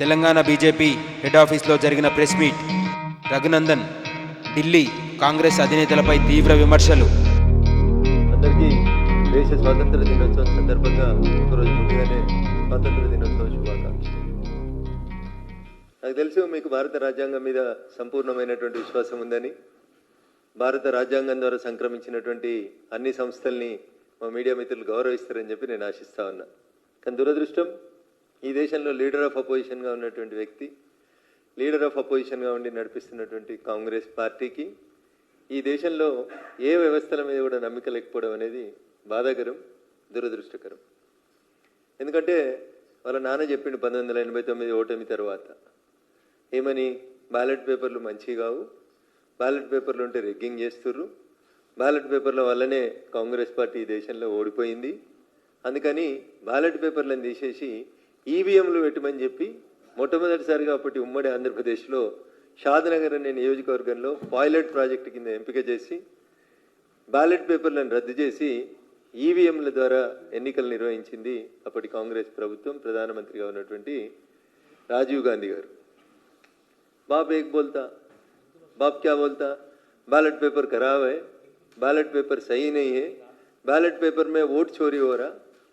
Telangana BJP head ఆఫీస్లో జరిగిన press meet. Raghunandan Delhi Congress అధినేతలపై తీవ్ర విమర్శలు. అందరికీ దేశ స్వాతంత్ర దినోత్సవం సందర్భంగా ఒకరోజు ముందుగానే స్వాతంత్ర దినోత్సవ శుభాకాంక్షలు. నాకు తెలుసు మీకు భారత రాజ్యాంగం మీద సంపూర్ణమైనటువంటి విశ్వాసం ఉందని. భారత రాజ్యాంగం ద్వారా సంక్రమించినటువంటి అన్ని సంస్థల్ని మా మీడియా మిత్రులు గౌరవిస్తారని చెప్పి నేను ఆశిస్తా ఉన్నా. కానీ దురదృష్టం ఈ దేశంలో లీడర్ ఆఫ్ అపోజిషన్గా ఉన్నటువంటి వ్యక్తి లీడర్ ఆఫ్ అపోజిషన్గా ఉండి నడిపిస్తున్నటువంటి కాంగ్రెస్ పార్టీకి ఈ దేశంలో ఏ వ్యవస్థల మీద కూడా నమ్మిక లేకపోవడం అనేది బాధాకరం దురదృష్టకరం. ఎందుకంటే వాళ్ళ నాన్న చెప్పిండు పంతొమ్మిది వందల ఎనభై తొమ్మిది ఓటమి తర్వాత ఏమని బ్యాలెట్ పేపర్లు మంచివి కావు బ్యాలెట్ పేపర్లు ఉంటే రెగ్గింగ్ చేస్తుర్రు బ్యాలెట్ పేపర్ల వల్లనే కాంగ్రెస్ పార్టీ ఈ దేశంలో ఓడిపోయింది అందుకని బ్యాలెట్ పేపర్లను తీసేసి ఈవీఎంలు పెట్టమని చెప్పి మొట్టమొదటిసారిగా అప్పటి ఉమ్మడి ఆంధ్రప్రదేశ్లో షాద్నగర్ అనే నియోజకవర్గంలో పైలట్ ప్రాజెక్టు కింద ఎంపిక చేసి బ్యాలెట్ పేపర్లను రద్దు చేసి ఈవీఎంల ద్వారా ఎన్నికలు నిర్వహించింది అప్పటి కాంగ్రెస్ ప్రభుత్వం ప్రధానమంత్రిగా ఉన్నటువంటి రాజీవ్ గాంధీ గారు बाप एक बोलता बाप क्या बोलता बैलेट पेपर खराब है बैलेट पेपर सही नहीं है बैलेट पेपर में वोट चोरी हो रहा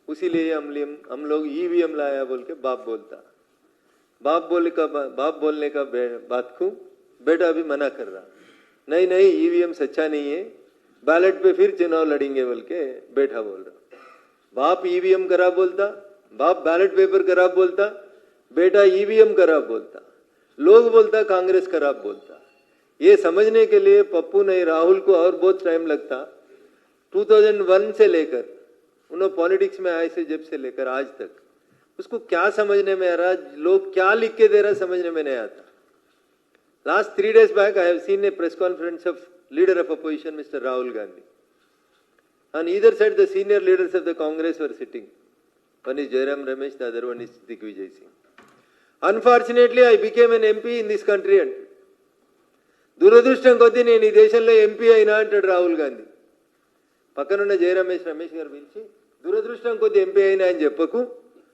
उसीलिए हम हम लोग ईवीएम लाया बोल के बाप बोलता। बाप बोले का बाप बोलने का बात को बेटा भी मना कर रहा। नहीं नहीं ईवीएम सच्चा नहीं है। बैलेट पे फिर चुनाव लड़ेंगे बोल के बेटा बोल रहा। बाप ईवीएम खराब बोलता, बाप बैलेट पेपर खराब बोलता, बेटा ईवीएम खराब बोलता। लोग बोलता, कांग्रेस खराब बोलता। ये समझने के लिए पप्पू नहीं, राहुल को और बहुत टाइम लगता। 2001 से लेकर उन्होंने पॉलिटिक्स में आए से जब से लेकर आज तक उसको क्या समझने में आ रहा लोग क्या लिख के दे रहा समझने में नहीं आता last three days back I have seen a press conference of leader of opposition mister Rahul Gandhi On either side, the senior leaders of the Congress were sitting. One is Jairam Ramesh, the other one is Digvijay Singh. Unfortunately, I became an MP in this country and దురదృష్టం కొద్దీ నేను ఈ దేశంలో MP అయినా అంటాడు రాహుల్ గాంధీ పక్కనున్న జయరమేష్ రమేష్ గారు పిలిచి దురదృష్టం కొద్దీ ఎంపీ అయినా అని చెప్పకు.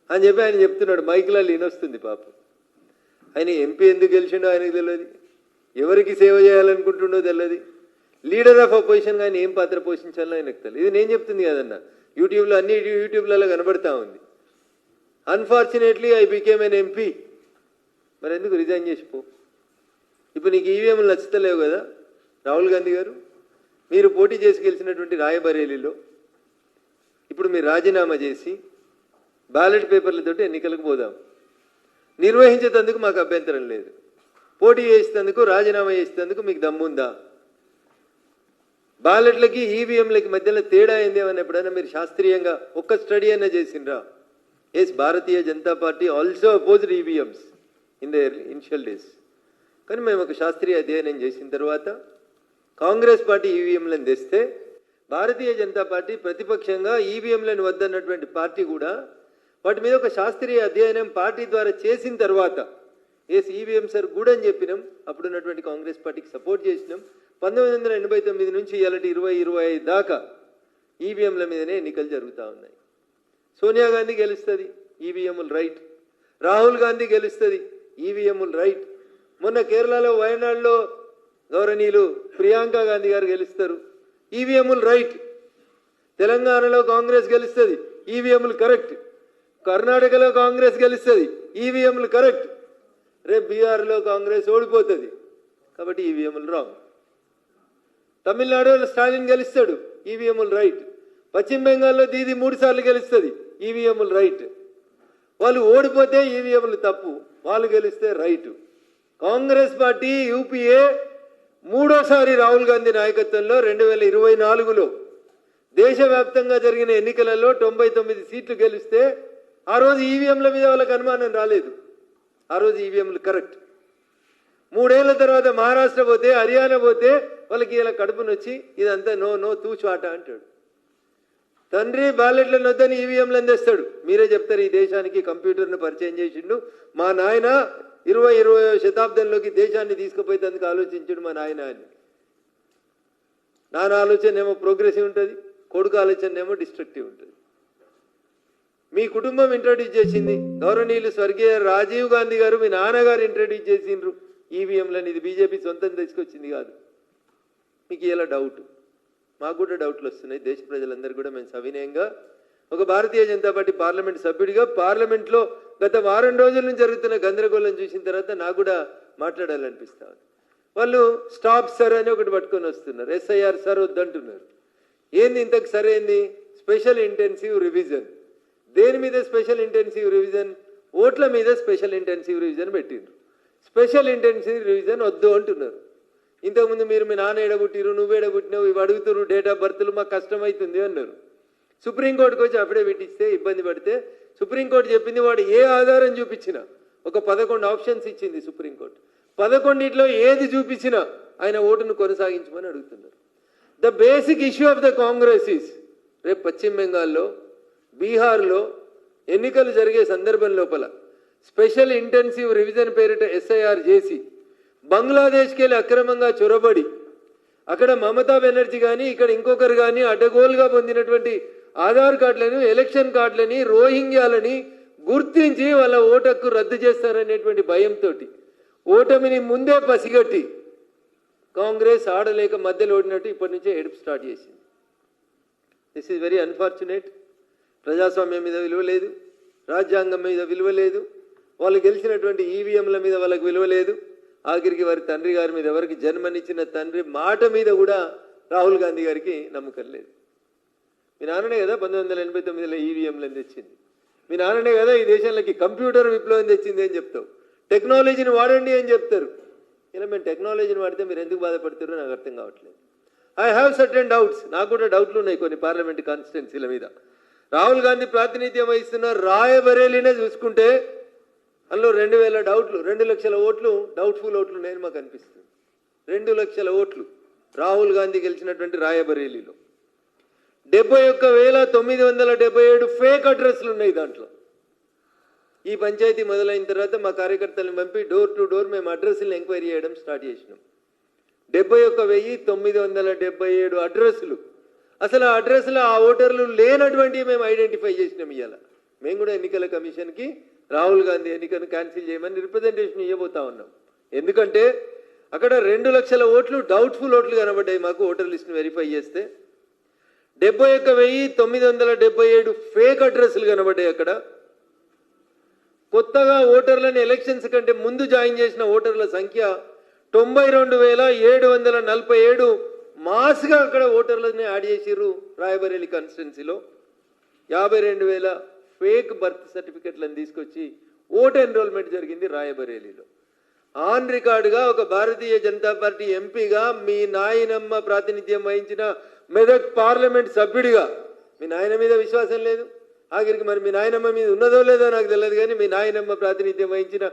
అని చెప్పి ఆయన చెప్తున్నాడు మైక్లో లీనొస్తుంది పాపం. ఆయన ఎంపీ ఎందుకు గెలిచిండో ఆయనకు తెలియదు ఎవరికి సేవ చేయాలనుకుంటుండో తెలియదు లీడర్ ఆఫ్ అపోజిషన్ కానీ ఏం పాత్ర పోషించాలో ఆయనకు తెలియదు ఇది నేను చెప్తుంది కదన్న. యూట్యూబ్లో అన్ని యూట్యూబ్లలో కనబడతా ఉంది. Unfortunately I became an MP మరి ఎందుకు రిజైన్ చేసిపో ఇప్పుడు నీకు ఈవీఎంలు నచ్చుతలేవు కదా రాహుల్ గాంధీ గారు. మీరు పోటీ చేసి గెలిచినటువంటి రాయబరేలీలో ఇప్పుడు మీరు రాజీనామా చేసి బ్యాలెట్ పేపర్లతోటి ఎన్నికలకు పోదాం. నిర్వహించేందుకు మాకు అభ్యంతరం లేదు. పోటీ చేసేందుకు రాజీనామా చేసేందుకు మీకు దమ్ముందా? బ్యాలెట్లకి ఈవీఎంలకి మధ్యలో తేడా ఏంది ఎప్పుడైనా మీరు శాస్త్రీయంగా ఒక్క స్టడీ అయినా చేసిండ్రా? Yes Bharatiya Janata Party also opposed EVMs in the initial days కానీ మేము ఒక శాస్త్రీయ అధ్యయనం చేసిన తర్వాత కాంగ్రెస్ పార్టీ ఈవీఎంలను తెస్తే భారతీయ జనతా పార్టీ ప్రతిపక్షంగా ఈవీఎంలను వద్దన్నటువంటి పార్టీ కూడా వాటి మీద ఒక శాస్త్రీయ అధ్యయనం పార్టీ ద్వారా చేసిన తర్వాత ఎస్ ఈవీఎం సార్ గుడ్ అని చెప్పినాం. అప్పుడున్నటువంటి కాంగ్రెస్ పార్టీకి సపోర్ట్ చేసినాం. పంతొమ్మిది వందల ఎనభై తొమ్మిది నుంచి ఇలాంటి ఇరవై ఇరవై ఐదు దాకా ఈవీఎంల మీదనే ఎన్నికలు జరుగుతూ ఉన్నాయి. సోనియా గాంధీ గెలుస్తుంది ఈవీఎంలు రైట్ రాహుల్ గాంధీ గెలుస్తుంది ఈవీఎంలు రైట్ మొన్న కేరళలో వయనాడులో గౌరవనీయులు ప్రియాంక గాంధీ గారు గెలుస్తారు. ఈవీఎంలు రైట్ తెలంగాణలో కాంగ్రెస్ గెలుస్తుంది. ఈవీఎంలు కరెక్ట్ కర్ణాటకలో కాంగ్రెస్ గెలుస్తుంది. ఈవీఎంలు కరెక్ట్ రేపు బీహార్లో కాంగ్రెస్ ఓడిపోతుంది. కాబట్టి ఈవీఎంలు రాంగ్ తమిళనాడులో స్టాలిన్ గెలుస్తాడు. ఈవీఎంలు రైట్ పశ్చిమ బెంగాల్లో దీది మూడుసార్లు గెలుస్తుంది. ఈవీఎంలు రైట్ వాళ్ళు ఓడిపోతే ఈవీఎంలు తప్పు. వాళ్ళు గెలిస్తే రైట్ కాంగ్రెస్ పార్టీ యూపీఏ మూడోసారి రాహుల్ గాంధీ నాయకత్వంలో రెండు వేల ఇరవై నాలుగులో దేశవ్యాప్తంగా జరిగిన ఎన్నికలలో తొంభై తొమ్మిది సీట్లు గెలిస్తే ఆ రోజు ఈవీఎంల మీద వాళ్ళకి అనుమానం రాలేదు. ఆ రోజు ఈవీఎంలు కరెక్ట్. మూడేళ్ళ తర్వాత మహారాష్ట్ర పోతే హర్యానా పోతే వాళ్ళకి ఇలా కడుపునొచ్చి ఇదంతా నో నో తూచాట అంటాడు. తండ్రి బ్యాలెట్లను వద్దని ఈవీఎంలు అందేస్తాడు. మీరే చెప్తారు ఈ దేశానికి కంప్యూటర్ను పరిచయం చేసిండు మా నాయన ఇరవై ఇరవై శతాబ్దంలోకి దేశాన్ని తీసుకుపోయేందుకు ఆలోచించాడు మా నాయన అని. నాన్న ఆలోచన ఏమో ప్రోగ్రెసివ్ ఉంటుంది కొడుకు ఆలోచన ఏమో డిస్ట్రక్టివ్ ఉంటుంది. మీ కుటుంబం ఇంట్రడ్యూస్ చేసింది గౌరవనీయులు స్వర్గీయ రాజీవ్ గాంధీ గారు మీ నాన్నగారు ఇంట్రడ్యూస్ చేసిండ్రు ఈవీఎంలని ఇది బీజేపీ సొంతం తీసుకొచ్చింది కాదు. మీకు ఇలా డౌట్ మాకు కూడా డౌట్లు వస్తున్నాయి. దేశ ప్రజలందరూ కూడా మేము సవినయంగా ఒక భారతీయ జనతా పార్టీ పార్లమెంట్ సభ్యుడిగా పార్లమెంట్లో గత వారం రోజుల నుంచి జరుగుతున్న గందరగోళం చూసిన తర్వాత నాకు కూడా మాట్లాడాలనిపిస్తా ఉంది. వాళ్ళు స్టాప్ సార్ అని ఒకటి పట్టుకొని వస్తున్నారు. ఎస్ఐఆర్ సార్ వద్దంటున్నారు ఏంది ఇంతకు సరైంది స్పెషల్ ఇంటెన్సివ్ రివిజన్. దేని మీద స్పెషల్ ఇంటెన్సివ్ రివిజన్? ఓట్ల మీద స్పెషల్ ఇంటెన్సివ్ రివిజన్ పెట్టిండ్రు. స్పెషల్ ఇంటెన్సివ్ రివిజన్ వద్దు అంటున్నారు. ఇంతకుముందు మీరు మీ నాన్న ఎడబుట్టిరు నువ్వు ఎడబుట్టినావు ఇవి అడుగుతున్నారు డేట్ ఆఫ్ బర్త్లు మాకు కష్టమవుతుంది అన్నారు. సుప్రీంకోర్టుకు వచ్చి అఫిడవిట్ ఇస్తే ఇబ్బంది పడితే సుప్రీంకోర్టు చెప్పింది వాడు ఏ ఆధారం చూపించినా ఒక పదకొండు ఆప్షన్స్ ఇచ్చింది సుప్రీంకోర్టు. పదకొండిట్లో ఏది చూపించినా ఆయన ఓటును కొనసాగించమని అడుగుతున్నారు. The basic issue of the Congress is రేపు పశ్చిమ బెంగాల్లో బీహార్లో ఎన్నికలు జరిగే సందర్భం లోపల స్పెషల్ ఇంటెన్సివ్ రివిజన్ పేరిట ఎస్ఐఆర్ చేసి బంగ్లాదేశ్కి వెళ్ళి అక్రమంగా చొరబడి అక్కడ మమతా బెనర్జీ కానీ ఇక్కడ ఇంకొకరు కానీ అడ్డగోలుగా పొందినటువంటి ఆధార్ కార్డులను ఎలక్షన్ కార్డులని రోహింగ్యాలని గుర్తించి వాళ్ళ ఓటక్కు రద్దు చేస్తారనేటువంటి భయంతో ఓటమిని ముందే పసిగట్టి కాంగ్రెస్ ఆడలేక మధ్యలో ఓడినట్టు ఇప్పటి నుంచే ఎడుపు స్టార్ట్ చేసింది. దిస్ ఈజ్ వెరీ అన్ఫార్చునేట్ ప్రజాస్వామ్యం మీద విలువ లేదు. రాజ్యాంగం మీద విలువ లేదు. వాళ్ళు గెలిచినటువంటి ఈవీఎంల మీద వాళ్ళకి విలువ లేదు. ఆఖరికి వారి తండ్రి గారి మీద ఎవరికి జన్మనిచ్చిన తండ్రి మాట మీద కూడా రాహుల్ గాంధీ గారికి నమ్మకం లేదు. మీ నాన్ననే కదా పంతొమ్మిది వందల ఎనభై తొమ్మిదిలో ఈవీఎంలను తెచ్చింది. మీ నాన్ననే కదా ఈ దేశంలోకి కంప్యూటర్ విప్లవం తెచ్చింది అని చెప్తావు. టెక్నాలజీని వాడండి అని చెప్తారు. ఇలా మేము టెక్నాలజీని వాడితే మీరు ఎందుకు బాధపడతారో నాకు అర్థం కావట్లేదు. ఐ హ్యావ్ సర్టెన్ డౌట్స్ నాకు కూడా డౌట్లు ఉన్నాయి కొన్ని పార్లమెంట్ కాన్స్టిట్యున్సీల మీద. రాహుల్ గాంధీ ప్రాతినిధ్యం వహిస్తున్న రాయబరేలీనే చూసుకుంటే అందులో రెండు వేల డౌట్లు రెండు లక్షల ఓట్లు డౌట్ఫుల్ ఓట్లు నేను మాకు అనిపిస్తుంది. రెండు లక్షల ఓట్లు రాహుల్ గాంధీ గెలిచినటువంటి రాయబరేలీలో. డెబ్బై ఒక్క వేల తొమ్మిది వందల డెబ్బై ఏడు ఫేక్ అడ్రస్లు ఉన్నాయి దాంట్లో. ఈ పంచాయతీ మొదలైన తర్వాత మా కార్యకర్తలను పంపి డోర్ టు డోర్ మేము అడ్రస్లను ఎంక్వైరీ చేయడం స్టార్ట్ చేసినాం. డెబ్బై ఒక్క వెయ్యి తొమ్మిది వందల డెబ్బై ఏడు అడ్రస్లు అసలు ఆ అడ్రస్లో ఆ ఓటర్లు లేనటువంటివి మేము ఐడెంటిఫై చేసినాం ఇవాళ మేము కూడా ఎన్నికల కమిషన్కి రాహుల్ గాంధీ ఎన్నికను క్యాన్సిల్ చేయమని రిప్రజెంటేషన్ ఇవ్వబోతా ఉన్నాం. ఎందుకంటే అక్కడ రెండు లక్షల ఓట్లు డౌట్ఫుల్ ఓట్లు కనబడ్డాయి మాకు ఓటర్ లిస్ట్ని వెరిఫై చేస్తే. డెబ్బై ఒక్క వెయ్యి తొమ్మిది వందల డెబ్బై ఏడు ఫేక్ అడ్రస్లు కనబడ్డాయి అక్కడ. కొత్తగా ఓటర్లను ఎలక్షన్స్ కంటే ముందు జాయిన్ చేసిన ఓటర్ల సంఖ్య తొంభై రెండు వేల ఏడు వందల నలభై ఏడు మాస్గా అక్కడ ఓటర్లని యాడ్ చేసిర్రు రాయబరేలి కాన్స్టిట్యున్సీలో యాభై రెండు వేల ఫేక్ బర్త్ సర్టిఫికెట్లను తీసుకొచ్చి ఓట్ ఎన్రోల్మెంట్ జరిగింది రాయబరేలీలో. ఆన్ రికార్డుగా ఒక భారతీయ జనతా పార్టీ ఎంపీగా మీ నాయనమ్మ ప్రాతినిధ్యం వహించిన మెదక్ పార్లమెంట్ సభ్యుడిగా. మీ నాయన మీద విశ్వాసం లేదు. ఆఖరికి మరి మీ నాయనమ్మ మీద ఉన్నదో లేదో నాకు తెలియదు కానీ మీ నాయనమ్మ ప్రాతినిధ్యం వహించిన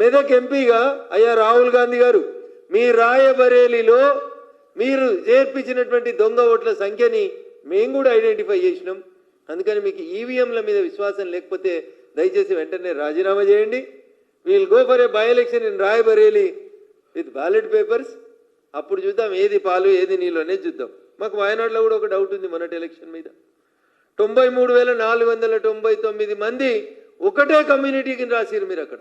మెదక్ ఎంపీగా అయ్యా రాహుల్ గాంధీ గారు మీ రాయబరేలీలో మీరు చేర్పించినటువంటి దొంగ ఓట్ల సంఖ్యని మేము కూడా ఐడెంటిఫై చేసినాం. అందుకని మీకు ఈవీఎంల మీద విశ్వాసం లేకపోతే దయచేసి వెంటనే రాజీనామా చేయండి. We'll go for a by election in Raebareli with ballot papers అప్పుడు చూద్దాం ఏది పాలు ఏది నీళ్ళు అనేది చూద్దాం. మాకు వయనాడులో కూడా ఒక డౌట్ ఉంది మొన్నటి ఎలక్షన్ మీద. తొంభై మూడు వేల నాలుగు వందల తొంభై తొమ్మిది మంది ఒకటే కమ్యూనిటీకి రాసిరు మీరు అక్కడ.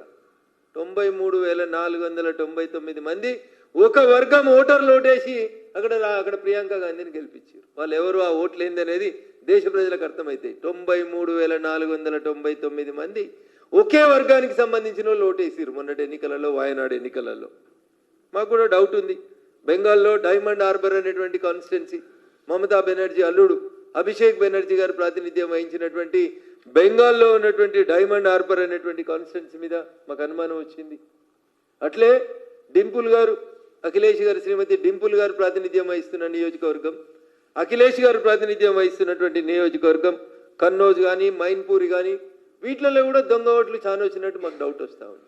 తొంభై మూడు వేల నాలుగు వందల తొంభై తొమ్మిది మంది ఒక వర్గం ఓటర్లు ఓటేసి అక్కడ రా- అక్కడ ప్రియాంక గాంధీని గెలిపించారు వాళ్ళు ఎవరు ఆ ఓట్లు ఏందనేది దేశ ప్రజలకు అర్థమవుతాయి తొంభై మూడు వేల నాలుగు వందల తొంభై తొమ్మిది మంది ఒకే వర్గానికి సంబంధించిన వాళ్ళు ఓటేసారు మొన్నటి ఎన్నికలలో వాయనాడు ఎన్నికలలో. మాకు కూడా డౌట్ ఉంది. బెంగాల్లో డైమండ్ హార్బర్ అనేటువంటి కాన్స్టిట్యున్సీ మమతా బెనర్జీ అల్లుడు అభిషేక్ బెనర్జీ గారు ప్రాతినిధ్యం వహించినటువంటి బెంగాల్లో ఉన్నటువంటి డైమండ్ హార్బర్ అనేటువంటి కాన్స్టిట్యున్సీ మీద మాకు అనుమానం వచ్చింది. అట్లే డింపుల్ గారు అఖిలేష్ గారు శ్రీమతి డింపుల్ గారు ప్రాతినిధ్యం వహిస్తున్న నియోజకవర్గం అఖిలేష్ గారు ప్రాతినిధ్యం వహిస్తున్నటువంటి నియోజకవర్గం కన్నోజ్ కానీ మైన్పూరి కానీ వీటిలలో కూడా దొంగ ఓట్లు చాలా వచ్చినట్టు మాకు డౌట్ వస్తూ ఉంది.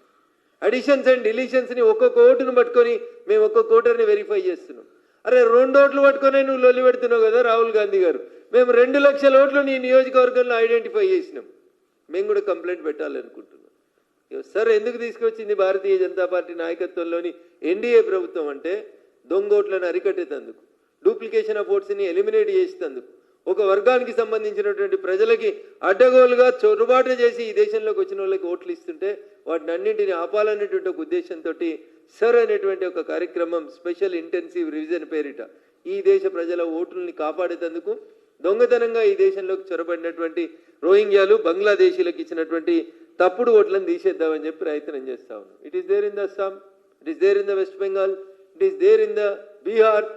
అడిషన్స్ అండ్ డిలీషన్స్ని ఒక్కొక్క ఓటును పట్టుకొని మేము ఒక్కొక్క ఓటర్ని వెరిఫై చేస్తున్నాం. అరే రెండు ఓట్లు పట్టుకొని నువ్వు లొల్లి పెడుతున్నావు కదా రాహుల్ గాంధీ గారు. మేము రెండు లక్షల ఓట్లు నీ నియోజకవర్గంలో ఐడెంటిఫై చేసినాం. మేము కూడా కంప్లైంట్ పెట్టాలనుకుంటున్నాం. సార్ ఎందుకు తీసుకొచ్చింది భారతీయ జనతా పార్టీ నాయకత్వంలోని ఎన్డీఏ ప్రభుత్వం అంటే దొంగోట్లను అరికట్టేటందుకు డూప్లికేషన్ ఆఫ్ ఓట్స్ని ఎలిమినేట్ చేసేటందుకు. ఒక వర్గానికి సంబంధించినటువంటి ప్రజలకి అడ్డగోలుగా చొరబాటు చేసి ఈ దేశంలోకి వచ్చిన వాళ్ళకి ఓట్లు ఇస్తుంటే వాటిని అన్నింటినీ ఆపాలనేటువంటి ఒక ఉద్దేశంతో సర్ అనేటువంటి ఒక కార్యక్రమం స్పెషల్ ఇంటెన్సివ్ రివిజన్ పేరిట ఈ దేశ ప్రజల ఓట్లని కాపాడేటందుకు దొంగతనంగా ఈ దేశంలోకి చొరబడినటువంటి రోహింగ్యాలు బంగ్లాదేశీలకు ఇచ్చినటువంటి తప్పుడు ఓట్లను తీసేద్దామని చెప్పి ప్రయత్నం చేస్తా ఉన్నాం. It is there in the Assam it is there in the West Bengal it is there in the Bihar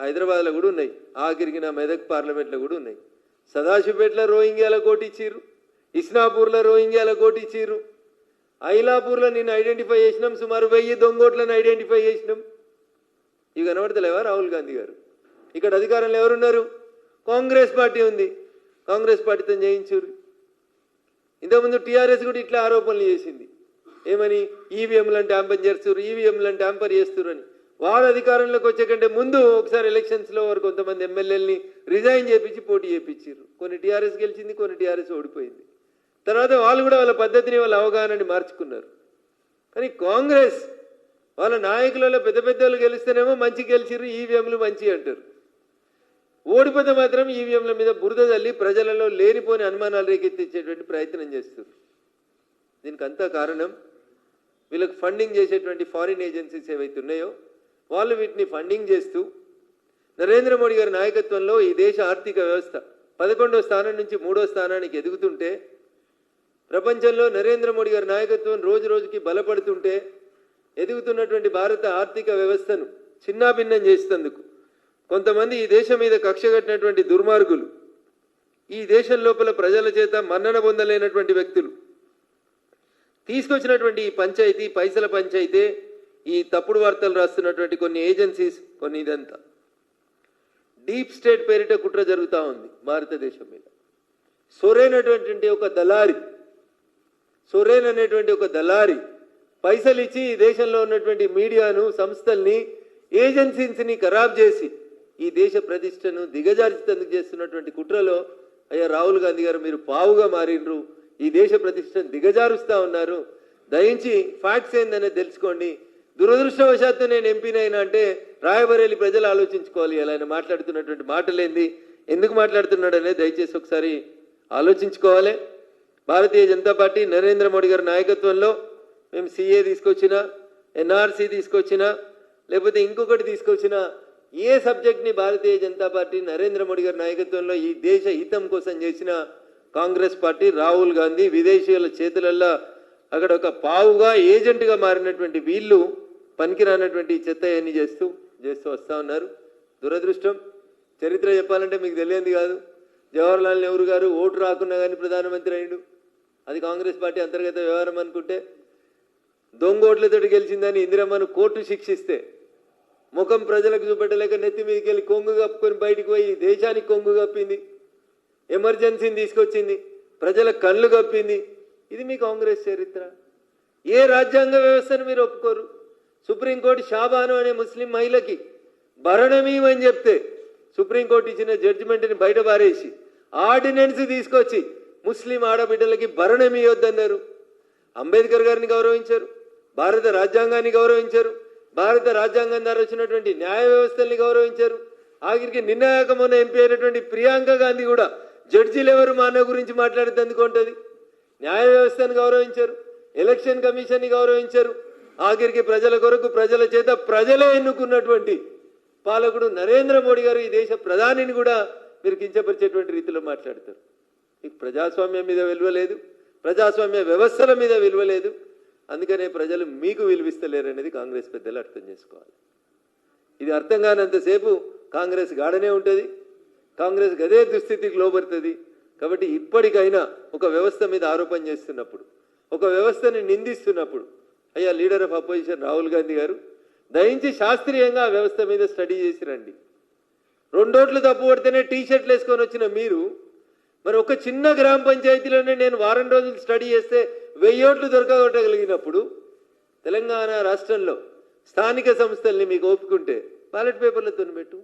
హైదరాబాద్లో కూడా ఉన్నాయి. ఆఖరికి నా మెదక్ పార్లమెంట్లో కూడా ఉన్నాయి. సదాశివపేటలో రోహింగ్యాల కోటి ఇచ్చిర్రు. ఇస్నాపూర్లో రోహింగ్యాల కోటి ఇచ్చిర్రు. ఐలాపూర్లో నేను ఐడెంటిఫై చేసినాం. సుమారు వెయ్యి దొంగోట్లను ఐడెంటిఫై చేసినాం. ఇవి కనబడతలేవా? రాహుల్ గాంధీ గారు. ఇక్కడ అధికారంలో ఎవరున్నారు? కాంగ్రెస్ పార్టీ ఉంది. కాంగ్రెస్ పార్టీతో చేయించారు ఇంతకుముందు టీఆర్ఎస్ కూడా ఇట్లా ఆరోపణలు చేసింది. ఏమని? ఈవీఎంలను ట్యాంపర్ చేస్తారు ఈవీఎంలను ట్యాంపర్ చేస్తారు అని. వారు అధికారంలోకి వచ్చే కంటే ముందు ఒకసారి ఎలక్షన్స్లో వారు కొంతమంది ఎమ్మెల్యేలని రిజైన్ చేపించి పోటీ చేపించారు. కొన్ని టీఆర్ఎస్ గెలిచింది కొన్ని టీఆర్ఎస్ ఓడిపోయింది. తర్వాత వాళ్ళు కూడా వాళ్ళ పద్ధతిని వాళ్ళ అవగాహనని మార్చుకున్నారు. కానీ కాంగ్రెస్ వాళ్ళ నాయకులలో పెద్ద పెద్ద వాళ్ళు గెలిస్తేనేమో మంచి గెలిచిర్రు ఈవీఎంలు మంచి అంటారు. ఓడిపోతే మాత్రం ఈవీఎంల మీద బురద తల్లి ప్రజలలో లేనిపోని అనుమానాలు రేకెత్తించేటువంటి ప్రయత్నం చేస్తారు. దీనికి అంతా కారణం వీళ్ళకి ఫండింగ్ చేసేటువంటి ఫారిన్ ఏజెన్సీస్ ఏవైతే ఉన్నాయో వాళ్ళు వీటిని ఫండింగ్ చేస్తూ నరేంద్ర మోడీ గారి నాయకత్వంలో ఈ దేశ ఆర్థిక వ్యవస్థ పదకొండో స్థానం నుంచి మూడో స్థానానికి ఎదుగుతుంటే ప్రపంచంలో నరేంద్ర మోడీ గారి నాయకత్వం రోజు రోజుకి బలపడుతుంటే ఎదుగుతున్నటువంటి భారత ఆర్థిక వ్యవస్థను చిన్నాభిన్నం చేసేందుకు కొంతమంది ఈ దేశం మీద కక్ష కట్టినటువంటి దుర్మార్గులు ఈ దేశం లోపల ప్రజల చేత మన్నన పొందలేనటువంటి వ్యక్తులు తీసుకొచ్చినటువంటి ఈ పంచాయతీ పైసల పంచాయితీ ఈ తప్పుడు వార్తలు రాస్తున్నటువంటి కొన్ని ఏజెన్సీస్ కొన్ని ఇదంతా. డీప్ స్టేట్ పేరిట కుట్ర జరుగుతూ ఉంది భారతదేశం మీద. సొరేన్ ఒక దళారి సొరేన్ అనేటువంటి ఒక దళారి పైసలు ఇచ్చి ఈ దేశంలో ఉన్నటువంటి మీడియాను సంస్థల్ని ఏజెన్సీస్ని ఖరాబ్ చేసి ఈ దేశ ప్రతిష్టను దిగజార్చితందుకు చేస్తున్నటువంటి కుట్రలో అయ్యా రాహుల్ గాంధీ గారు మీరు పావుగా మారిండ్రు. ఈ దేశ ప్రతిష్టను దిగజారుస్తూ ఉన్నారు. దయించి ఫ్యాక్ట్స్ ఏందనేది తెలుసుకోండి. దురదృష్టవశాత్తు నేను ఎంపీనైనా అంటే రాయబరేలి ప్రజలు ఆలోచించుకోవాలి. అలా ఆయన మాట్లాడుతున్నటువంటి మాటలేంది? ఎందుకు మాట్లాడుతున్నాడు అనేది దయచేసి ఒకసారి ఆలోచించుకోవాలి. భారతీయ జనతా పార్టీ నరేంద్ర మోడీ గారి నాయకత్వంలో మేము సిఏ తీసుకొచ్చినా ఎన్ఆర్సీ తీసుకొచ్చినా లేకపోతే ఇంకొకటి తీసుకొచ్చినా ఏ సబ్జెక్ట్ని భారతీయ జనతా పార్టీ నరేంద్ర మోడీ గారి నాయకత్వంలో ఈ దేశ హితం కోసం చేసిన కాంగ్రెస్ పార్టీ రాహుల్ గాంధీ విదేశీయుల చేతులల్లో అక్కడ ఒక పావుగా ఏజెంట్గా మారినటువంటి వీళ్ళు పనికిరానటువంటి చెత్త అన్ని చేస్తూ చేస్తూ వస్తూ ఉన్నారు. దురదృష్టం. చరిత్ర చెప్పాలంటే మీకు తెలియంది కాదు. జవహర్లాల్ నెహ్రూ గారు ఓటు రాకున్నా కానీ ప్రధానమంత్రి అయ్యిండు. అది కాంగ్రెస్ పార్టీ అంతర్గత వ్యవహారం అనుకుంటే దొంగోట్లతో గెలిచిందని ఇందిరమ్మను కోర్టు శిక్షిస్తే ముఖం ప్రజలకు చూపెట్టలేక నెత్తి మీదకి వెళ్ళి కొంగు కప్పుకొని బయటకు పోయి దేశానికి కొంగు కప్పింది ఎమర్జెన్సీని తీసుకొచ్చింది ప్రజల కళ్ళు కప్పింది. ఇది మీ కాంగ్రెస్ చరిత్ర. ఏ రాజ్యాంగ వ్యవస్థను మీరు ఒప్పుకోరు? సుప్రీంకోర్టు షాబాను అనే ముస్లిం మహిళకి భరణమీయమని చెప్తే సుప్రీంకోర్టు ఇచ్చిన జడ్జిమెంట్ని బయట పారేసి ఆర్డినెన్స్ తీసుకొచ్చి ముస్లిం ఆడబిడ్డలకి భరణమీయొద్దన్నారు అంబేద్కర్ గారిని గౌరవించారు. భారత రాజ్యాంగాన్ని గౌరవించారు. భారత రాజ్యాంగం ద్వారా వచ్చినటువంటి న్యాయ వ్యవస్థల్ని గౌరవించారు. ఆఖరికి నిర్ణాయకమైన మొన్న ఎంపీ అయినటువంటి ప్రియాంక గాంధీ కూడా జడ్జీలు ఎవరు మా అన్న గురించి మాట్లాడితే ఉంటుంది. న్యాయ వ్యవస్థను గౌరవించారు. ఎలక్షన్ కమిషన్ని గౌరవించారు. ఆఖరికి ప్రజల కొరకు ప్రజల చేత ప్రజలే ఎన్నుకున్నటువంటి పాలకుడు నరేంద్ర మోడీ గారు ఈ దేశ ప్రధానిని కూడా మీరు కించపరిచేటువంటి రీతిలో మాట్లాడతారు. మీకు ప్రజాస్వామ్యం మీద విలువలేదు ప్రజాస్వామ్య వ్యవస్థల మీద విలువ లేదు. అందుకనే ప్రజలు మీకు విలువిస్తలేరనేది కాంగ్రెస్ పెద్దలు అర్థం చేసుకోవాలి. ఇది అర్థం కానంతసేపు కాంగ్రెస్ గాడనే ఉంటుంది కాంగ్రెస్ గదే దుస్థితికి లోబడుతుంది. కాబట్టి ఇప్పటికైనా ఒక వ్యవస్థ మీద ఆరోపణ చేస్తున్నప్పుడు ఒక వ్యవస్థని నిందిస్తున్నప్పుడు అయ్యా leader of opposition Rahul Gandhi గారు దయించి శాస్త్రీయంగా ఆ వ్యవస్థ మీద స్టడీ చేసి రండి రెండోట్లు తప్పు పడితేనే టీ షర్ట్లు వేసుకొని వచ్చిన మీరు మరి ఒక చిన్న గ్రామ పంచాయతీలోనే నేను వారం రోజులు స్టడీ చేస్తే వెయ్యి ఓట్లు దొరకగొట్టగలిగినప్పుడు తెలంగాణ రాష్ట్రంలో స్థానిక సంస్థల్ని మీకు ఓపుకుంటే బ్యాలెట్ పేపర్లతో పెట్టు.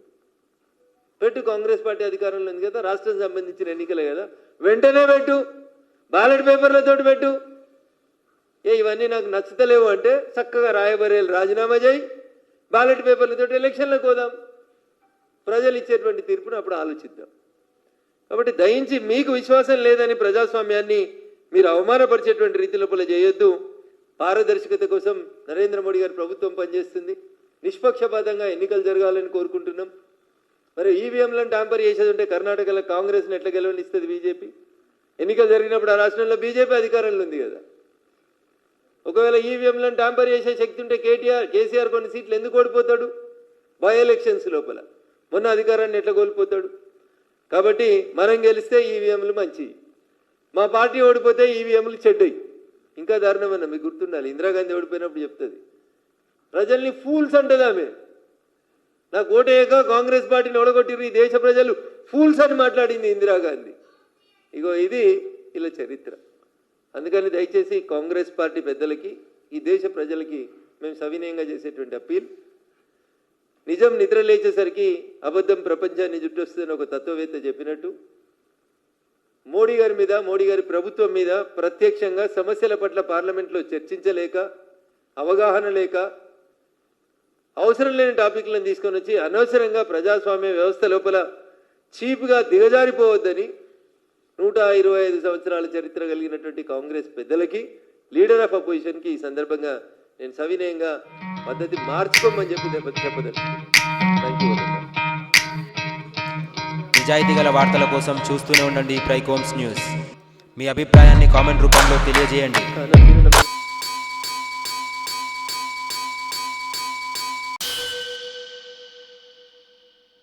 పెట్టు కాంగ్రెస్ పార్టీ అధికారంలో ఉంది కదా రాష్ట్రం సంబంధించిన ఎన్నికలే కదా వెంటనే పెట్టు. బ్యాలెట్ పేపర్లతో పెట్టు. ఏ ఇవన్నీ నాకు నచ్చుతలేవు అంటే చక్కగా రాయబరేలు రాజీనామా చేయి. బ్యాలెట్ పేపర్లతో ఎలక్షన్లకు పోదాం. ప్రజలు ఇచ్చేటువంటి తీర్పును అప్పుడు ఆలోచిద్దాం. కాబట్టి దయించి మీకు విశ్వాసం లేదని ప్రజాస్వామ్యాన్ని మీరు అవమానపరిచేటువంటి రీతి లోపల చేయొద్దు. పారదర్శకత కోసం నరేంద్ర మోడీ గారి ప్రభుత్వం పనిచేస్తుంది. నిష్పక్షపాతంగా ఎన్నికలు జరగాలని కోరుకుంటున్నాం. మరి ఈవీఎంలను ట్యాంపర్ చేసేది ఉంటే కర్ణాటకలో కాంగ్రెస్ని ఎట్లా గెలవనిస్తుంది బీజేపీ ఎన్నికలు జరిగినప్పుడు ఆ రాష్ట్రంలో బీజేపీ అధికారంలో ఉంది కదా. ఒకవేళ ఈవీఎంలను ట్యాంపర్ చేసే శక్తి ఉంటే కేటీఆర్ కేసీఆర్ కొన్ని సీట్లు ఎందుకు ఓడిపోతాడు? బై ఎలక్షన్స్ లోపల. మొన్న అధికారాన్ని ఎట్లా కోల్పోతాడు? కాబట్టి మనం గెలిస్తే ఈవీఎంలు మంచివి. మా పార్టీ ఓడిపోతే ఈవీఎంలు చెడ్డయి. ఇంకా దారుణమన్నా మీకు గుర్తుండాలి? ఇందిరాగాంధీ ఓడిపోయినప్పుడు చెప్తుంది. ప్రజల్ని ఫూల్స్ అంటది ఆమె. నాకు ఓటేయక కాంగ్రెస్ పార్టీని ఓడగొట్టిర్రు ఈ దేశ ప్రజలు. ఫూల్స్ అని మాట్లాడింది ఇందిరాగాంధీ. ఇగో ఇది ఇలా చరిత్ర. అందుకని దయచేసి కాంగ్రెస్ పార్టీ పెద్దలకి ఈ దేశ ప్రజలకి మేము సవినయంగా చేసేటువంటి అప్పీల్. నిజం నిద్ర లేచేసరికి అబద్ధం ప్రపంచాన్ని జుట్టొస్తుందని ఒక తత్వవేత్త చెప్పినట్టు. మోడీ గారి మీద మోడీ గారి ప్రభుత్వం మీద ప్రత్యక్షంగా సమస్యల పట్ల పార్లమెంట్లో చర్చించలేక అవగాహన లేక అవసరం లేని టాపిక్లను తీసుకొని వచ్చి అనవసరంగా ప్రజాస్వామ్య వ్యవస్థ లోపల చీప్గా దిగజారిపోవద్దని నూట ఇరవై ఐదు సంవత్సరాల చరిత్ర కలిగినటువంటి కాంగ్రెస్ పెద్దలకి లీడర్ ఆఫ్ అపోజిషన్కి ఈ సందర్భంగా నేను సవినయంగా పద్ధతి మార్చుకోమని చెప్పి చెప్ప- చెప్పదలుచుకున్నాను. నిజాయితీ గల వార్తల కోసం చూస్తూనే ఉండండి ప్రైకోమ్స్ న్యూస్. మీ అభిప్రాయాన్ని కామెంట్ రూపంలో తెలియజేయండి.